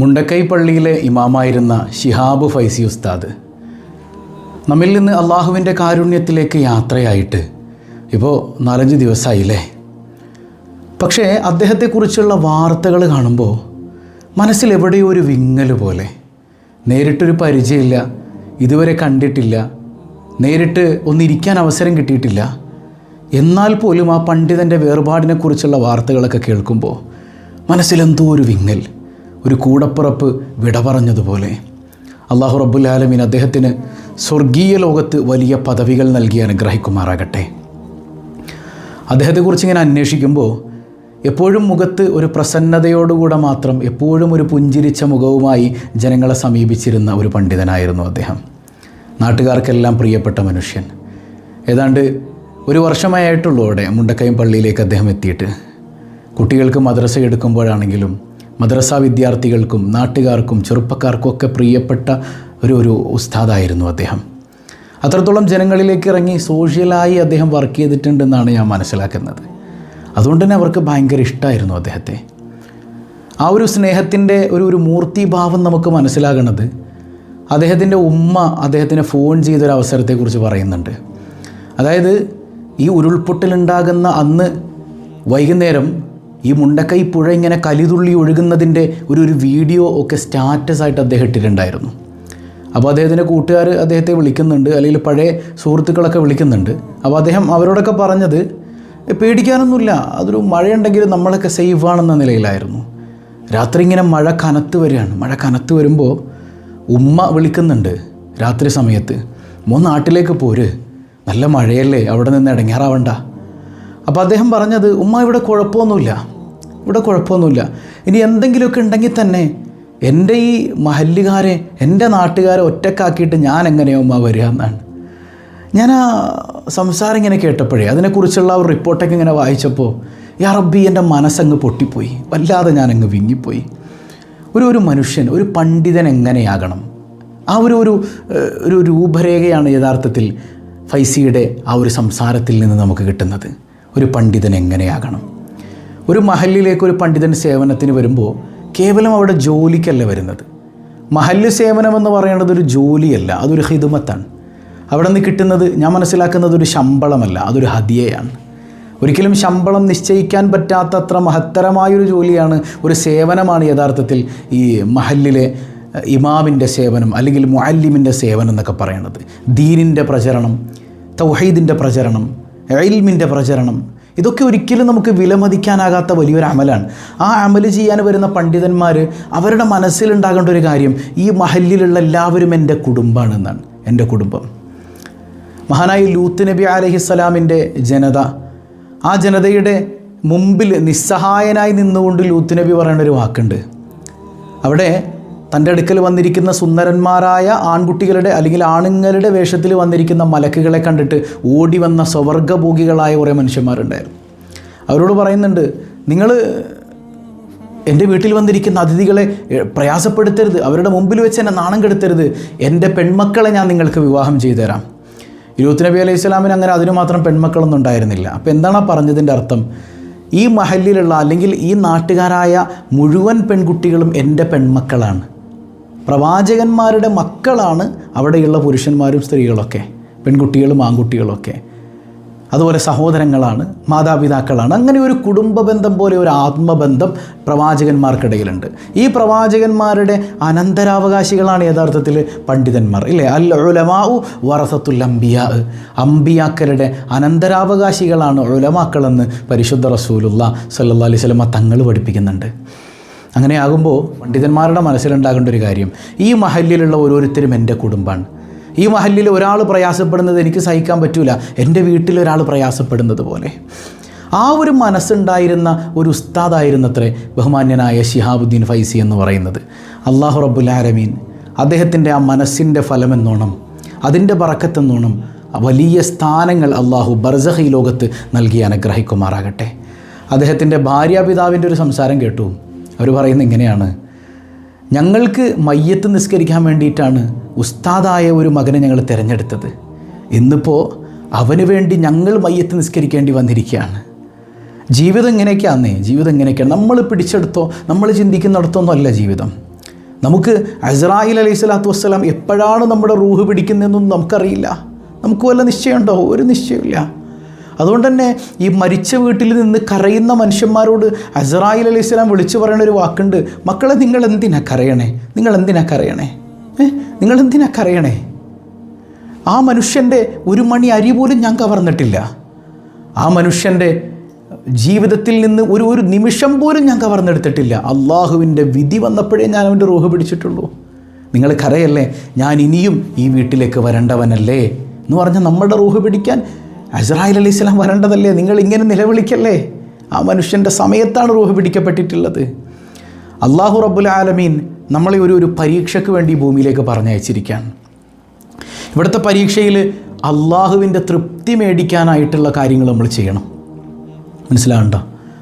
മുണ്ടക്കൈ പള്ളിയിലെ ഇമാമായിരുന്ന ഷിഹാബ് ഫൈസി ഉസ്താദ്. നമ്മിൽ നിന്ന് അള്ളാഹുവിന്റെ കാരുണ്യത്തിലേക്ക് യാത്രയായിട്ട് ഇപ്പോൾ നാലഞ്ച് ദിവസമായില്ലേ? പക്ഷേ അദ്ദേഹത്തെക്കുറിച്ചുള്ള വാർത്തകൾ കാണുമ്പോൾ മനസ്സിൽ എവിടെയോ ഒരു വിങ്ങൽ പോലെ. നേരിട്ടൊരു പരിചയമില്ല ഇതുവരെ കണ്ടിട്ടില്ല നേരിട്ട് ഒന്നിരിക്കാൻ അവസരം കിട്ടിയിട്ടില്ല. എന്നാൽ പോലും ആ പണ്ഡിതന്റെ വേർപാടിനെക്കുറിച്ചുള്ള വാർത്തകളൊക്കെ കേൾക്കുമ്പോൾ മനസ്സിലെന്തോ ഒരു വിങ്ങൽ. ഒരു കൂടപ്പിറപ്പ് വിട പറഞ്ഞതുപോലെ. അള്ളാഹു റബ്ബുൽ ആലമീൻ അദ്ദേഹത്തിന് സ്വർഗീയ ലോകത്ത് വലിയ പദവികൾ നൽകി അനുഗ്രഹിക്കുമാറാകട്ടെ. അദ്ദേഹത്തെക്കുറിച്ച് ഇങ്ങനെ അന്വേഷിക്കുമ്പോൾ എപ്പോഴും മുഖത്ത് ഒരു പ്രസന്നതയോടുകൂടെ മാത്രം എപ്പോഴും ഒരു പുഞ്ചിരിച്ച മുഖവുമായി ജനങ്ങളെ സമീപിച്ചിരുന്ന ഒരു പണ്ഡിതനായിരുന്നു അദ്ദേഹം. നാട്ടുകാർക്കെല്ലാം പ്രിയപ്പെട്ട മനുഷ്യൻ. ഏതാണ്ട് ഒരു വർഷമായിട്ടുള്ളൂ അവിടെ മുണ്ടക്കയം പള്ളിയിലേക്ക് അദ്ദേഹം എത്തിയിട്ട്. കുട്ടികൾക്ക് മദ്രസ എടുക്കുമ്പോഴാണെങ്കിലും മദ്രസ വിദ്യാർത്ഥികൾക്കും നാട്ടുകാർക്കും ചെറുപ്പക്കാർക്കും ഒക്കെ പ്രിയപ്പെട്ട ഒരു ഒരു ഉസ്താദായിരുന്നു അദ്ദേഹം. അത്രത്തോളം ജനങ്ങളിലേക്ക് ഇറങ്ങി സോഷ്യലായി അദ്ദേഹം വർക്ക് ചെയ്തിട്ടുണ്ടെന്നാണ് ഞാൻ മനസ്സിലാക്കുന്നത്. അതുകൊണ്ട് തന്നെ അവർക്ക് ഭയങ്കര ഇഷ്ടമായിരുന്നു അദ്ദേഹത്തെ. ആ ഒരു സ്നേഹത്തിന്റെ ഒരു ഒരു മൂർത്തിഭാവം നമുക്ക് മനസ്സിലാകുന്നത് അദ്ദേഹത്തിന്റെ ഉമ്മ അദ്ദേഹത്തിന് ഫോൺ ചെയ്തൊരു അവസരത്തെക്കുറിച്ച് പറയുന്നുണ്ട്. അതായത് ഈ ഉരുൾപൊട്ടലുണ്ടാകുന്ന അന്ന് വൈകുന്നേരം ഈ മുണ്ടക്കൈ പുഴ ഇങ്ങനെ കലിതുള്ളി ഒഴുകുന്നതിന്റെ ഒരു ഒരു വീഡിയോ ഒക്കെ സ്റ്റാറ്റസായിട്ട് അദ്ദേഹം ഇട്ടിട്ടുണ്ടായിരുന്നു. അപ്പോൾ അദ്ദേഹത്തിന്റെ കൂട്ടുകാർ അദ്ദേഹത്തെ വിളിക്കുന്നുണ്ട് അല്ലെങ്കിൽ പഴയ സുഹൃത്തുക്കളൊക്കെ വിളിക്കുന്നുണ്ട്. അപ്പോൾ അദ്ദേഹം അവരോടൊക്കെ പറഞ്ഞത് പേടിക്കാനൊന്നുമില്ല അതൊരു മഴയുണ്ടെങ്കിൽ നമ്മളൊക്കെ സേഫ് ആണെന്ന നിലയിലായിരുന്നു. രാത്രി ഇങ്ങനെ മഴ കനത്ത് വരികയാണ്. മഴ കനത്ത് വരുമ്പോൾ ഉമ്മ വിളിക്കുന്നുണ്ട് രാത്രി സമയത്ത് മോ നാട്ടിലേക്ക് പോര്. നല്ല മഴയല്ലേ അവിടെ നിന്ന് ഇടങ്ങാറാവണ്ട. അപ്പോൾ അദ്ദേഹം പറഞ്ഞത് ഉമ്മ ഇവിടെ കുഴപ്പമൊന്നുമില്ല. ഇവിടെ കുഴപ്പമൊന്നുമില്ല. ഇനി എന്തെങ്കിലുമൊക്കെ ഉണ്ടെങ്കിൽ തന്നെ എന്റെ ഈ മഹല്ലുകാരെ എന്റെ നാട്ടുകാരെ ഒറ്റക്കാക്കിയിട്ട് ഞാൻ എങ്ങനെയോ ഉമ്മ വരിക എന്നാണ്. ഞാൻ ആ സംസാരം ഇങ്ങനെ കേട്ടപ്പോഴേ അതിനെക്കുറിച്ചുള്ള ഒരു റിപ്പോർട്ടൊക്കെ ഇങ്ങനെ വായിച്ചപ്പോൾ യാ റബ്ബി എന്റെ മനസ്സങ്ങ് പൊട്ടിപ്പോയി. വല്ലാതെ ഞാനങ്ങ് വിങ്ങിപ്പോയി. ഒരു ഒരു മനുഷ്യൻ ഒരു പണ്ഡിതൻ എങ്ങനെയാകണം? ആ ഒരു ഒരു ഒരു രൂപരേഖയാണ് യഥാർത്ഥത്തിൽ ഫൈസിയുടെ ആ ഒരു സംസാരത്തിൽ നിന്ന് നമുക്ക് കിട്ടുന്നത്. ഒരു പണ്ഡിതൻ എങ്ങനെയാകണം? ഒരു മഹലിലേക്ക് ഒരു പണ്ഡിതൻ സേവനത്തിന് വരുമ്പോൾ കേവലം അവിടെ ജോലിക്കല്ല വരുന്നത്? മഹല്ല് സേവനം എന്ന് പറയുന്നത് ഒരു ജോലിയല്ല അതൊരു ഹിതുമത്താണ്. അവിടെ നിന്ന് കിട്ടുന്നത് ഞാൻ മനസ്സിലാക്കുന്നത് ഒരു ശമ്പളമല്ല അതൊരു ഹതിയയാണ് ഒരിക്കലും ശമ്പളം നിശ്ചയിക്കാൻ പറ്റാത്തത്ര മഹത്തരമായൊരു ജോലിയാണ് ഒരു സേവനമാണ് യഥാർത്ഥത്തിൽ ഈ മഹല്ലിലെ ഇമാമിന്റെ സേവനം അല്ലെങ്കിൽ മുഅല്ലിമിന്റെ സേവനം എന്നൊക്കെ പറയുന്നത്. ദീനിന്റെ പ്രചരണം തൗഹീദിന്റെ പ്രചരണം എൽമിന്റെ പ്രചരണം. ഇതൊക്കെ ഒരിക്കലും നമുക്ക് വിലമതിക്കാനാകാത്ത വലിയൊരു അമലാണ്. ആ അമൽ ചെയ്യാൻ വരുന്ന പണ്ഡിതന്മാർ അവരുടെ മനസ്സിലുണ്ടാകേണ്ട ഒരു കാര്യം ഈ മഹല്ലിലുള്ള എല്ലാവരും എന്റെ കുടുംബമാണ് എന്നാണ് എന്റെ കുടുംബം. മഹാനായി ലൂത്ത് നബി അലഹിസ്സലാമിന്റെ ജനത. ആ ജനതയുടെ മുമ്പിൽ നിസ്സഹായനായി നിന്നുകൊണ്ട് ലൂത്ത് നബി പറയുന്ന ഒരു വാക്കുണ്ട്. അവിടെ തന്റെ അടുക്കൽ വന്നിരിക്കുന്ന സുന്ദരന്മാരായ ആൺകുട്ടികളുടെ അല്ലെങ്കിൽ ആണുങ്ങളുടെ വേഷത്തിൽ വന്നിരിക്കുന്ന മലക്കുകളെ കണ്ടിട്ട് ഓടി വന്ന സ്വവർഗഭോഗികളായ കുറേ മനുഷ്യന്മാരുണ്ടായിരുന്നു. അവരോട് പറയുന്നുണ്ട് നിങ്ങൾ എന്റെ വീട്ടിൽ വന്നിരിക്കുന്ന അതിഥികളെ പ്രയാസപ്പെടുത്തരുത്. അവരുടെ മുമ്പിൽ വെച്ച് എന്നെ നാണം കെടുത്തരുത്. എന്റെ പെൺമക്കളെ ഞാൻ നിങ്ങൾക്ക് വിവാഹം ചെയ്തു തരാം ഇരുപത്തി നബി അലൈഹി സ്വലാമിന് അങ്ങനെ അതിനു മാത്രം പെൺമക്കളൊന്നും ഉണ്ടായിരുന്നില്ല. അപ്പോൾ എന്താണ് ആ പറഞ്ഞതിന്റെ അർത്ഥം? ഈ മഹല്ലിലുള്ള അല്ലെങ്കിൽ ഈ നാട്ടുകാരായ മുഴുവൻ പെൺകുട്ടികളും എന്റെ പെൺമക്കളാണ്. പ്രവാചകന്മാരുടെ മക്കളാണ് അവിടെയുള്ള പുരുഷന്മാരും സ്ത്രീകളൊക്കെ പെൺകുട്ടികളും ആൺകുട്ടികളൊക്കെ. അതുപോലെ സഹോദരങ്ങളാണ് മാതാപിതാക്കളാണ്. അങ്ങനെ ഒരു കുടുംബ ബന്ധം പോലെ ഒരു ആത്മബന്ധം പ്രവാചകന്മാർക്കിടയിലുണ്ട്. ഈ പ്രവാചകന്മാരുടെ അനന്തരാവകാശികളാണ് യഥാർത്ഥത്തിൽ പണ്ഡിതന്മാർ ഇല്ലേ? അൽ ഉലമാഉ വറസത്തുൽ അംബിയ. അംബിയാക്കളുടെ അനന്തരാവകാശികളാണ് ഒലമാക്കളെന്ന് പരിശുദ്ധ റസൂലുള്ള സല്ലാ അലൈഹി വസല്ലമ തങ്ങൾ പഠിപ്പിക്കുന്നുണ്ട്. അങ്ങനെയാകുമ്പോൾ പണ്ഡിതന്മാരുടെ മനസ്സിലുണ്ടാകേണ്ട ഒരു കാര്യം ഈ മഹല്ലിലുള്ള ഓരോരുത്തരും എന്റെ കുടുംബമാണ്. ഈ മഹല്ലിൽ ഒരാൾ പ്രയാസപ്പെടുന്നത് എനിക്ക് സഹിക്കാൻ പറ്റൂല എന്റെ വീട്ടിൽ ഒരാൾ പ്രയാസപ്പെടുന്നത് പോലെ. ആ ഒരു മനസ്സുണ്ടായിരുന്ന ഒരു ഉസ്താദായിരുന്നത്രേ ബഹുമാന്യനായ ഷിഹാബുദ്ദീൻ ഫൈസി എന്ന് പറയുന്നത്. അള്ളാഹു റബ്ബുൽ ആലമീൻ അദ്ദേഹത്തിന്റെ ആ മനസ്സിന്റെ ഫലമെന്നോണം അതിന്റെ പറക്കത്തെന്നോണം വലിയ സ്ഥാനങ്ങൾ അള്ളാഹു ബർസഹി ലോകത്ത് നൽകി അനുഗ്രഹിക്കുമാറാകട്ടെ. അദ്ദേഹത്തിന്റെ ഭാര്യാപിതാവിന്റെ ഒരു സംസാരം കേട്ടു. അവർ പറയുന്നത് ഇങ്ങനെയാണ്. ഞങ്ങൾക്ക് മയ്യത്ത് നിസ്കരിക്കാൻ വേണ്ടിയിട്ടാണ് ഉസ്താദായ ഒരു മകനെ ഞങ്ങൾ തിരഞ്ഞെടുത്തത്. ഇന്നിപ്പോൾ അവന് വേണ്ടി ഞങ്ങൾ മയ്യത്ത് നിസ്കരിക്കേണ്ടി വന്നിരിക്കുകയാണ്. ജീവിതം ഇങ്ങനെയൊക്കെയാന്നേ ജീവിതം ഇങ്ങനെയൊക്കെയാണ്. നമ്മൾ പിടിച്ചെടുത്തോ നമ്മൾ ചിന്തിക്കുന്നിടത്തൊന്നും അല്ല ജീവിതം. നമുക്ക് അസ്രായിൽ അലൈഹി സ്വലാത്തു വസ്സലാം എപ്പോഴാണ് നമ്മുടെ റൂഹ് പിടിക്കുന്നതെന്നൊന്നും നമുക്കറിയില്ല. നമുക്ക് വല്ല നിശ്ചയമുണ്ടോ? ഒരു നിശ്ചയമില്ല അതുകൊണ്ട് തന്നെ ഈ മരിച്ച വീട്ടിൽ നിന്ന് കരയുന്ന മനുഷ്യന്മാരോട് അസറായിൽ അലൈഹി സ്വലാം വിളിച്ചു പറയുന്ന ഒരു വാക്കുണ്ട്. മക്കളെ നിങ്ങൾ എന്തിനാ കരയണേ? നിങ്ങൾ എന്തിനാ കരയണേ? നിങ്ങൾ എന്തിനാ കരയണേ? ആ മനുഷ്യന്റെ ഒരു മണി അരി പോലും ഞാൻ കവർന്നിട്ടില്ല. ആ മനുഷ്യന്റെ ജീവിതത്തിൽ നിന്ന് ഒരു ഒരു നിമിഷം പോലും ഞാൻ കവർന്നെടുത്തിട്ടില്ല. അള്ളാഹുവിന്റെ വിധി വന്നപ്പോഴേ ഞാൻ അവന്റെ റൂഹ് പിടിച്ചിട്ടുള്ളൂ. നിങ്ങൾ കരയല്ലേ? ഞാൻ ഇനിയും ഈ വീട്ടിലേക്ക് വരേണ്ടവനല്ലേ? എന്ന് പറഞ്ഞാൽ നമ്മുടെ റൂഹ് പിടിക്കാൻ അസ്രായിൽ അലി ഇസ്ലാം വരേണ്ടതല്ലേ? നിങ്ങൾ ഇങ്ങനെ നിലവിളിക്കല്ലേ? ആ മനുഷ്യന്റെ സമയത്താണ് റൂഹ് പിടിക്കപ്പെട്ടിട്ടുള്ളത്. അള്ളാഹു റബ്ബുൽ ആലമീൻ നമ്മളെ ഒരു ഒരു പരീക്ഷയ്ക്ക് വേണ്ടി ഭൂമിയിലേക്ക് പറഞ്ഞയച്ചിരിക്കുകയാണ്. ഇവിടുത്തെ പരീക്ഷയിൽ അള്ളാഹുവിന്റെ തൃപ്തി മേടിക്കാനായിട്ടുള്ള കാര്യങ്ങൾ നമ്മൾ ചെയ്യണം. മനസ്സിലാകണ്ടോ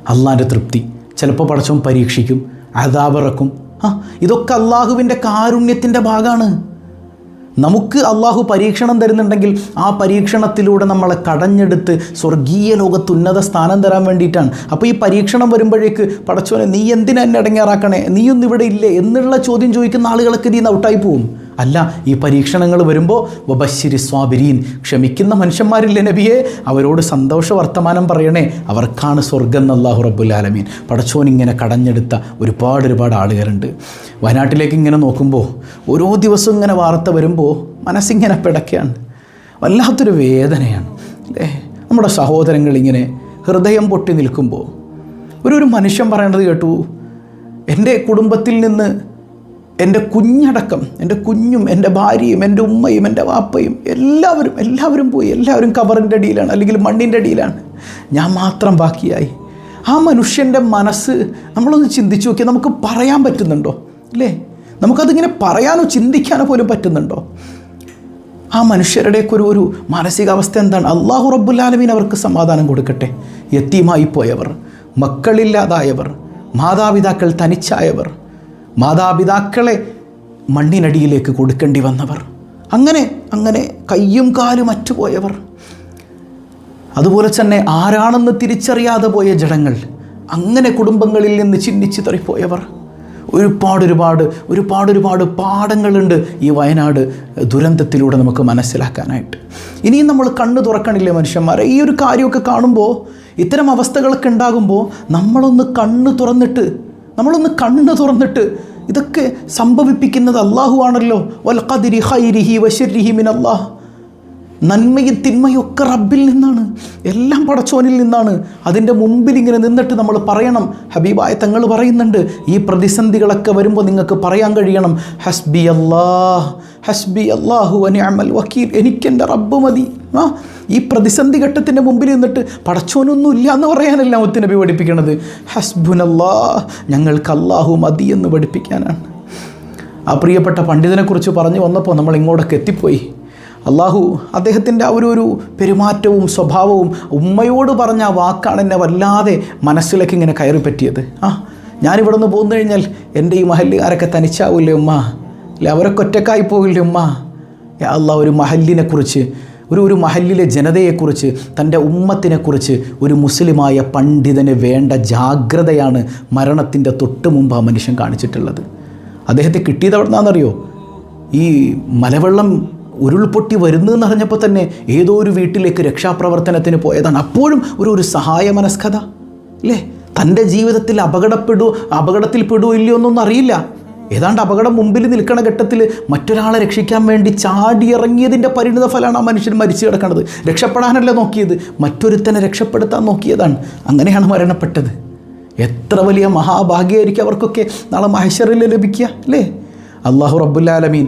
അള്ളാഹിന്റെ തൃപ്തി. ചിലപ്പോൾ പടച്ചവൻ പരീക്ഷിക്കും അതാപിറക്കും ആ ഇതൊക്കെ അള്ളാഹുവിന്റെ കാരുണ്യത്തിന്റെ ഭാഗമാണ്. നമുക്ക് അള്ളാഹു പരീക്ഷണം തരുന്നുണ്ടെങ്കിൽ ആ പരീക്ഷണത്തിലൂടെ നമ്മളെ കടഞ്ഞെടുത്ത് സ്വർഗീയ ലോകത്ത് ഉന്നത സ്ഥാനം തരാൻ വേണ്ടിയിട്ടാണ്. അപ്പോൾ ഈ പരീക്ഷണം വരുമ്പോഴേക്ക് പടച്ചോനെ നീ എന്തിനാ എന്നെ അടങ്ങാറാക്കണേ? നീയൊന്നും ഇവിടെ ഇല്ലേ? എന്നുള്ള ചോദ്യം ചോദിക്കുന്ന ആളുകളൊക്കെ നീ ഔട്ടായി പോവും. അല്ല ഈ പരീക്ഷണങ്ങൾ വരുമ്പോൾ വബശ്ശിരി സ്വാബിരീൻ ക്ഷമിക്കുന്ന മനുഷ്യന്മാരില്ലേ നബിയെ? അവരോട് സന്തോഷ വർത്തമാനം പറയണേ അവർക്കാണ് സ്വർഗം എന്ന് അള്ളാഹു റബ്ബുൽ ആലമീൻ. പടച്ചോൻ ഇങ്ങനെ കടഞ്ഞെടുത്ത ഒരുപാട് ഒരുപാട് ആളുകളുണ്ട്. വയനാട്ടിലേക്ക് ഇങ്ങനെ നോക്കുമ്പോൾ ഓരോ ദിവസവും ഇങ്ങനെ വാർത്ത വരുമ്പോൾ മനസ്സിങ്ങനെ പിടക്കുകയാണ് വല്ലാത്തൊരു വേദനയാണ് അല്ലേ? നമ്മുടെ സഹോദരങ്ങൾ ഇങ്ങനെ ഹൃദയം പൊട്ടി നിൽക്കുമ്പോൾ ഒരു ഒരു മനുഷ്യൻ പറയേണ്ടത് കേട്ടു എന്റെ കുടുംബത്തിൽ നിന്ന് എന്റെ കുഞ്ഞടക്കം എന്റെ കുഞ്ഞും എന്റെ ഭാര്യയും എന്റെ ഉമ്മയും എന്റെ വാപ്പയും എല്ലാവരും എല്ലാവരും പോയി എല്ലാവരും കവറിന്റെ അടിയിലാണ് അല്ലെങ്കിൽ മണ്ണിന്റെ അടിയിലാണ്. ഞാൻ മാത്രം ബാക്കിയായി. ആ മനുഷ്യന്റെ മനസ്സ് നമ്മളൊന്ന് ചിന്തിച്ചു നോക്കിയാൽ നമുക്ക് പറയാൻ പറ്റുന്നുണ്ടോ? അല്ലേ? നമുക്കതിങ്ങനെ പറയാനോ ചിന്തിക്കാനോ പോലും പറ്റുന്നുണ്ടോ? ആ മനുഷ്യരുടെയൊക്കെ ഒരു ഒരു മാനസികാവസ്ഥ എന്താണ്? അള്ളാഹു റബ്ബുല്ലാലമീൻ അവർക്ക് സമാധാനം കൊടുക്കട്ടെ. യത്തീമായി പോയവർ മക്കളില്ലാതായവർ മാതാപിതാക്കൾ തനിച്ചായവർ മാതാപിതാക്കളെ മണ്ണിനടിയിലേക്ക് കൊടുക്കേണ്ടി വന്നവർ. അങ്ങനെ അങ്ങനെ കയ്യും കാലും അറ്റുപോയവർ. അതുപോലെ തന്നെ ആരാണെന്ന് തിരിച്ചറിയാതെ പോയ ജഡങ്ങൾ അങ്ങനെ കുടുംബങ്ങളിൽ നിന്ന് ചിന്തിച്ച് തറിപ്പോയവർ. ഒരുപാട് ഒരുപാട് ഒരുപാട് ഒരുപാട് പാഠങ്ങളുണ്ട് ഈ വയനാട് ദുരന്തത്തിലൂടെ നമുക്ക് മനസ്സിലാക്കാനായിട്ട്. ഇനിയും നമ്മൾ കണ്ണ് തുറക്കണില്ലേ മനുഷ്യന്മാരെ? ഈ ഒരു കാര്യമൊക്കെ കാണുമ്പോൾ ഇത്തരം അവസ്ഥകളൊക്കെ ഉണ്ടാകുമ്പോൾ നമ്മളൊന്ന് കണ്ണ് തുറന്നിട്ട് നമ്മളൊന്ന് കണ്ണ് തുറന്നിട്ട് ഇതൊക്കെ സംഭവിപ്പിക്കുന്നത് അള്ളാഹു ആണല്ലോ വൽ ഖദിരി ഹൈരിഹി വശരിഹി മിൻ അള്ളാഹ് നന്മയും തിന്മയും ഒക്കെ റബ്ബിൽ നിന്നാണ്. എല്ലാം പടച്ചോനിൽ നിന്നാണ്. അതിന്റെ മുമ്പിൽ ഇങ്ങനെ നിന്നിട്ട് നമ്മൾ പറയണം. ഹബീബായ തങ്ങൾ പറയുന്നുണ്ട് ഈ പ്രതിസന്ധികളൊക്കെ വരുമ്പോൾ നിങ്ങൾക്ക് പറയാൻ കഴിയണം. ഹസ്ബി അല്ലാഹ് ഹസ്ബി അള്ളാഹു അനിഅമൽ വക്കീൽ. എനിക്കെന്റെ റബ്ബ് മതി. ആ ഈ പ്രതിസന്ധി ഘട്ടത്തിന്റെ മുമ്പിൽ നിന്നിട്ട് പടച്ചോനൊന്നും ഇല്ല എന്ന് പറയാനല്ല മുത്തുനബി പഠിപ്പിക്കണത്. ഹസ്ബുനല്ലാ ഞങ്ങൾക്ക് അള്ളാഹു മതി എന്ന് പഠിപ്പിക്കാനാണ്. ആ പ്രിയപ്പെട്ട പണ്ഡിതനെക്കുറിച്ച് പറഞ്ഞു വന്നപ്പോൾ നമ്മൾ ഇങ്ങോട്ടൊക്കെ എത്തിപ്പോയി. അള്ളാഹു അദ്ദേഹത്തിന്റെ ആ ഒരു ഒരു പെരുമാറ്റവും സ്വഭാവവും ഉമ്മയോട് പറഞ്ഞ വാക്കാണ് എന്നെ വല്ലാതെ മനസ്സിലേക്ക് ഇങ്ങനെ കയറി പറ്റിയത്. ആ ഞാനിവിടെ നിന്ന് പോന്നു കഴിഞ്ഞാൽ എന്റെ ഈ മഹല്ലുകാരൊക്കെ തനിച്ചാവില്ലേ ഉമ്മ? അല്ലെ അവരൊക്കെ ഒറ്റക്കായി പോകില്ലേ ഉമ്മ? യാ അള്ളാഹ് ഒരു മഹല്ലിനെക്കുറിച്ച് ഒരു ഒരു മഹല്ലിലെ ജനതയെക്കുറിച്ച് തന്റെ ഉമ്മത്തിനെക്കുറിച്ച് ഒരു മുസ്ലിമായ പണ്ഡിതന് വേണ്ട ജാഗ്രതയാണ് മരണത്തിന്റെ തൊട്ട് മുമ്പ് ആ മനുഷ്യൻ കാണിച്ചിട്ടുള്ളത്. അദ്ദേഹത്തെ കിട്ടിയത് എവിടെ നിന്നാണെന്നറിയോ ഈ മലവെള്ളം ഉരുൾപൊട്ടി വരുന്നു എന്നറിഞ്ഞപ്പോൾ തന്നെ ഏതോ ഒരു വീട്ടിലേക്ക് രക്ഷാപ്രവർത്തനത്തിന് പോയതാണ്. അപ്പോഴും ഒരു ഒരു സഹായ മനസ്കഥ അല്ലേ തന്റെ ജീവിതത്തിൽ അപകടപ്പെടുവോ അപകടത്തിൽ പെടുവോ ഇല്ലയോ എന്നൊന്നും അറിയില്ല. ഏതാണ്ട് അപകടം മുമ്പിൽ നിൽക്കണ ഘട്ടത്തിൽ മറ്റൊരാളെ രക്ഷിക്കാൻ വേണ്ടി ചാടിയിറങ്ങിയതിന്റെ പരിണിത ഫലമാണ് ആ മനുഷ്യൻ മരിച്ചു കിടക്കുന്നത് രക്ഷപ്പെടാനല്ല നോക്കിയത് മറ്റൊരുത്തനെ രക്ഷപ്പെടുത്താൻ നോക്കിയതാണ്. അങ്ങനെയാണ് മരണപ്പെട്ടത്. എത്ര വലിയ മഹാഭാഗ്യമായിരിക്കും അവർക്കൊക്കെ നാളെ മഹേശ്വറിൽ ലഭിക്കുക അല്ലേ അള്ളാഹു റബ്ബുല്ലാലമീൻ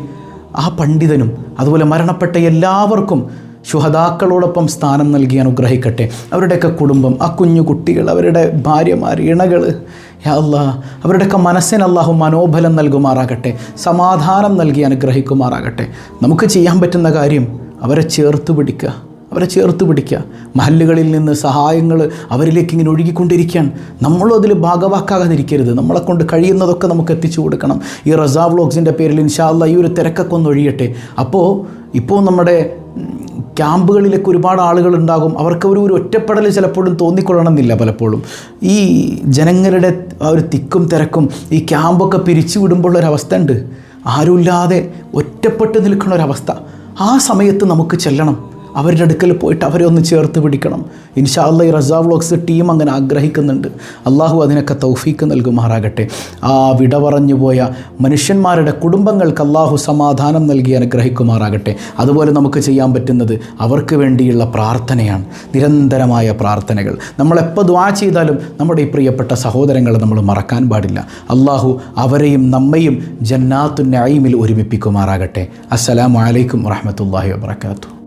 ആ പണ്ഡിതനും അതുപോലെ മരണപ്പെട്ട എല്ലാവർക്കും ശുഹദാക്കളോടൊപ്പം സ്ഥാനം നൽകി അനുഗ്രഹിക്കട്ടെ. അവരുടെയൊക്കെ കുടുംബം ആ കുഞ്ഞു കുട്ടികൾ അവരുടെ ഭാര്യമാർ ഇണകൾ അല്ലാ അവരുടെയൊക്കെ മനസ്സിന് അള്ളാഹു മനോബലം നൽകുമാറാകട്ടെ സമാധാനം നൽകി അനുഗ്രഹിക്കുമാറാകട്ടെ. നമുക്ക് ചെയ്യാൻ പറ്റുന്ന കാര്യം അവരെ ചേർത്ത് പിടിക്കുക. അവരെ ചേർത്ത് പിടിക്കുക. മഹല്ലുകളിൽ നിന്ന് സഹായങ്ങൾ അവരിലേക്ക് ഇങ്ങനെ ഒഴുകിക്കൊണ്ടിരിക്കുകയാണ് നമ്മളും അതിൽ ഭാഗവാക്കാകാതിരിക്കരുത്. നമ്മളെ കൊണ്ട് കഴിയുന്നതൊക്കെ നമുക്ക് എത്തിച്ചു കൊടുക്കണം. ഈ റസാ വ്ളോഗ്സിന്റെ പേരിൽ ഇൻഷാല്ല ഈ ഒരു തിരക്കൊക്കെ ഒന്ന് ഒഴിയട്ടെ. അപ്പോൾ ഇപ്പോൾ നമ്മുടെ ക്യാമ്പുകളിലേക്ക് ഒരുപാട് ആളുകൾ ഉണ്ടാകും. അവർക്ക് ഒരു ഒരു ഒറ്റപ്പെടൽ ചിലപ്പോഴും തോന്നിക്കൊള്ളണമെന്നില്ല പലപ്പോഴും. ഈ ജനങ്ങളുടെ ആ ഒരു തിക്കും തിരക്കും ഈ ക്യാമ്പൊക്കെ പിരിച്ചു വിടുമ്പോഴുള്ളൊരവസ്ഥ ഉണ്ട്. ആരുമില്ലാതെ ഒറ്റപ്പെട്ട് നിൽക്കുന്ന ഒരവസ്ഥ ആ സമയത്ത് നമുക്ക് ചെല്ലണം. അവരുടെ അടുക്കൽ പോയിട്ട് അവരെ ഒന്ന് ചേർത്ത് പിടിക്കണം. ഇൻഷാല്ല ഈ റസാ വ്ളോഗ്സ് ടീം അങ്ങനെ ആഗ്രഹിക്കുന്നുണ്ട്. അള്ളാഹു അതിനൊക്കെ തൗഫീക്ക് നൽകുമാറാകട്ടെ. ആ വിട പറഞ്ഞു പോയ മനുഷ്യന്മാരുടെ കുടുംബങ്ങൾക്ക് അള്ളാഹു സമാധാനം നൽകി അനുഗ്രഹിക്കുമാറാകട്ടെ. അതുപോലെ നമുക്ക് ചെയ്യാൻ പറ്റുന്നത് അവർക്ക് വേണ്ടിയുള്ള പ്രാർത്ഥനയാണ്. നിരന്തരമായ പ്രാർത്ഥനകൾ. നമ്മളെപ്പോൾ ദ്വാ ചെയ്താലും നമ്മുടെ ഈ പ്രിയപ്പെട്ട സഹോദരങ്ങളെ നമ്മൾ മറക്കാൻ പാടില്ല. അള്ളാഹു അവരെയും നമ്മയും ജന്നാത്തു നഈമിൽ ഒരുമിപ്പിക്കുമാറാകട്ടെ. അസ്സലാമു അലൈക്കും വാത്തു